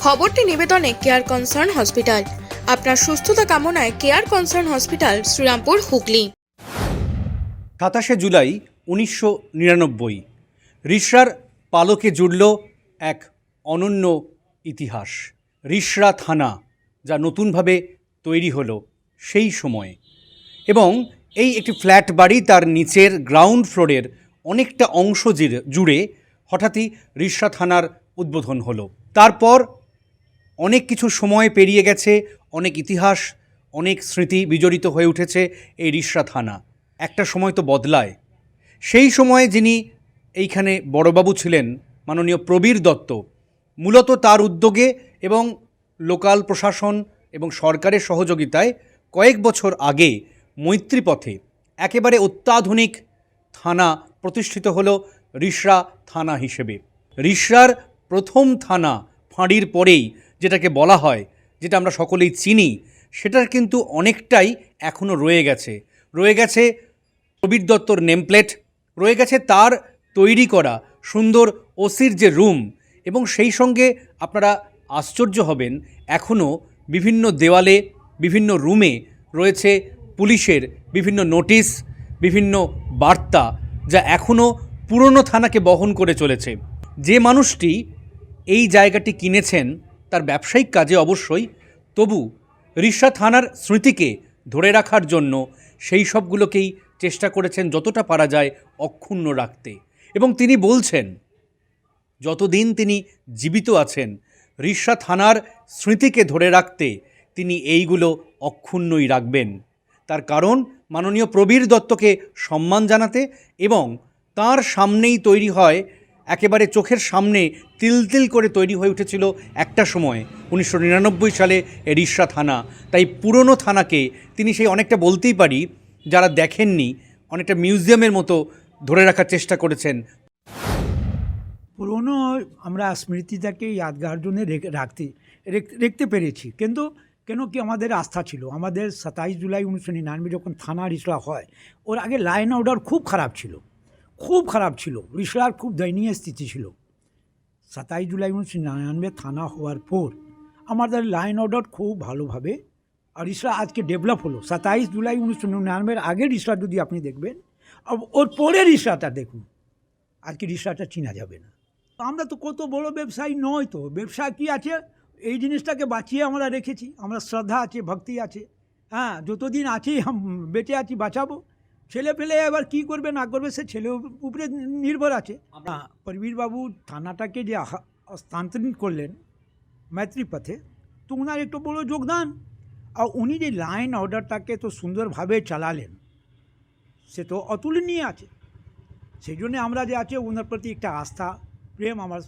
খবরটি নিবেদনে care concern hospital আপনার সুস্থতা কামনায় care concern hospital Serampore, Hooghly. সাতাশে জুলাই উনিশশো নিরানব্বই। রিসরার পালকে জুড়ল এক অনন্য ইতিহাস। রিসরা থানা যা নতুনভাবে তৈরি হলো সেই সময়ে। এবং এই একটি ফ্ল্যাট বাড়ি তার নিচের গ্রাউন্ড ফ্লোরের অনেকটা অংশ জুড়ে হঠাৎই রিসরা থানার উদ্বোধন হলো। তারপর অনেক কিছু সময় পেরিয়ে গেছে, অনেক ইতিহাস, অনেক স্মৃতি বিজড়িত হয়ে উঠেছে এই রিসরা থানা। একটা সময় তো বদলায়। সেই সময়ে যিনি এইখানে বড়বাবু ছিলেন, মাননীয় প্রবীর দত্ত, মূলত তার উদ্যোগে এবং লোকাল প্রশাসন এবং সরকারের সহযোগিতায় কয়েক বছর আগে মৈত্রীপথে একেবারে অত্যাধুনিক থানা প্রতিষ্ঠিত হল রিসরা থানা হিসেবে। রিসরার প্রথম থানা ফাঁড়ির পরেই যেটাকে বলা হয়, যেটা আমরা সকলেই চিনি, সেটার কিন্তু অনেকটাই এখনও রয়ে গেছে। রয়ে গেছে প্রবীর দত্তর নেমপ্লেট, রয়ে গেছে তার তৈরি করা সুন্দর ওসির যে রুম, এবং সেই সঙ্গে আপনারা আশ্চর্য হবেন এখনও বিভিন্ন দেওয়ালে, বিভিন্ন রুমে রয়েছে পুলিশের বিভিন্ন নোটিশ, বিভিন্ন বার্তা, যা এখনও পুরনো থানাকে বহন করে চলেছে। যে মানুষটি এই জায়গাটি কিনেছেন তার ব্যবসায়িক কাজে অবশ্যই। তবু রিসা থানার স্মৃতিকে ধরে রাখার জন্য সেই সবগুলোকেই চেষ্টা করেছেন যতটা পারা যায় অক্ষুণ্ণ রাখতে। এবং তিনি বলছেন, যতদিন তিনি জীবিত আছেন রিসা থানার স্মৃতিকে ধরে রাখতে তিনি এইগুলো অক্ষুণ্ণই রাখবেন। তার কারণ মাননীয় প্রবীর দত্তকে সম্মান জানাতে এবং তার সামনেই তৈরি হয় একেবারে চোখের সামনে তিল তিল করে তৈরি হয়ে উঠেছিল একটা সময়, উনিশশো নিরানব্বই সালে এ রিসরা থানা। তাই পুরনো থানাকে তিনি সেই অনেকটা বলতেই পারি, যারা দেখেননি, অনেকটা মিউজিয়ামের মতো ধরে রাখার চেষ্টা করেছেন। পুরনো আমরা স্মৃতিটাকে ইয়াদগার জন্য রেখে- রাখতে, রেখ- রাখতে পেরেছি। কিন্তু কেন কি আমাদের আস্থা ছিল? আমাদের সাতাইশ জুলাই উনিশশো নিরানব্বই যখন থানা রিসরা হয়, ওর আগে লাইন অর্ডার খুব খারাপ ছিল। খুব খারাপ ছিল। রিসরার খুব দয়নীয় স্থিতি ছিল। সাতাইশ জুলাই উনিশশো নিরানব্বই থানা হওয়ার পর আমাদের লাইন অর্ডার খুব ভালোভাবে আর রিসরা আজকে ডেভেলপ হলো। সাতাইশ জুলাই উনিশশো নিরানব্বইয়ের আগের রিসরা যদি আপনি দেখবেন ওর পরের রিসরাটা দেখুন আজকে রিসরাটা চিনা যাবে না। তো আমরা তো কত বড় ব্যবসায়ী নয় তো, ব্যবসা কি আছে? এই জিনিসটাকে বাঁচিয়ে আমরা রেখেছি। আমরা শ্রদ্ধা আছে, ভক্তি আছে। হ্যাঁ যতদিন আছি বেঁচে আছি, বাঁচাবো। ছেলে ফেলে এবার কি করবে না করবে সে ছেলের উপরে নির্ভর আছে। বাবু থানাটাকে যে স্থানান্তরিত করলেন ম্যাত্রী পথে তো ওনার একটু বড় যোগদান। আর উনি যে লাইন অর্ডারটাকে তো সুন্দরভাবে চালালেন সে তো অতুলনীয় আছে। সেই জন্যে আমরা যে আছে ওনার প্রতি একটা আস্থা প্রেম আমার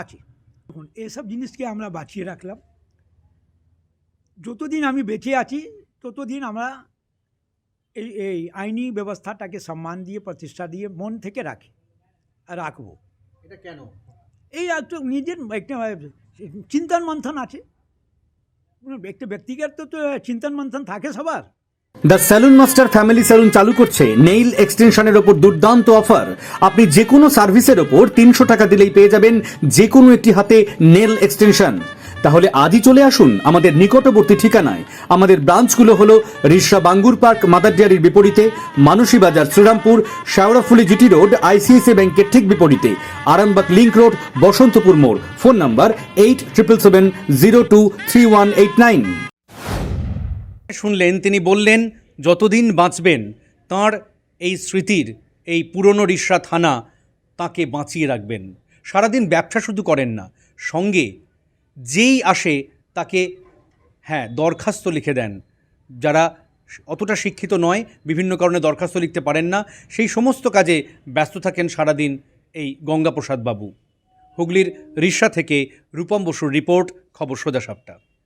আছে। দেখুন এসব জিনিসকে আমরা বাঁচিয়ে রাখলাম। যতদিন আমি বেঁচে আছি ততদিন আমরা এই এই আইনি ব্যবস্থাটাকে সম্মান দিয়ে প্রতিষ্ঠা দিয়ে মন থেকে রাখি রাখব। এটা কেন? এই একটা নিজের একটা চিন্তন মন্থন আছে। একটা ব্যক্তিগত তো চিন্তন মন্থন থাকে সবার। The salon master family salon চালু করছে নেইল এক্সটেনশনের ওপর দুর্দান্ত অফার আপনি যে কোনো সার্ভিসের ওপর তিনশো টাকা দিলেই পেয়ে যাবেন যে কোনো একটি হাতে নেল এক্সটেনশন তাহলে আজই চলে আসুন আমাদের নিকটবর্তী ঠিকানায়। আমাদের ব্রাঞ্চগুলো হলো রিসরা বাঙ্গুর পার্ক, মাদার ডেয়ারির বিপরীতে, Manasi Bazar, Serampore Sheoraphuli GT road ICICI ব্যাংকের ঠিক বিপরীতে, আরামবাগ লিংক রোড, বসন্তপুর মোড়। Phone number eight triple seven zero two three one eight nine. শুনলেন, তিনি বললেন, যতদিন বাঁচবেন, তার এই স্মৃতির, এই পুরনো রিসরা থানা তাকে বাঁচিয়ে রাখবেন। সারাদিন ব্যবসা শুধু করেন না, সঙ্গে যেই আসে তাকে হ্যাঁ দরখাস্ত লিখে দেন। যারা অতটা শিক্ষিত নয়, বিভিন্ন কারণে দরখাস্ত লিখতে পারেন না, সেই সমস্ত কাজে ব্যস্ত থাকেন সারাদিন এই গঙ্গাপ্রসাদ বাবু। হুগলির রিসা থেকে রূপম বসুর রিপোর্ট, খবর সোজা সাপটা।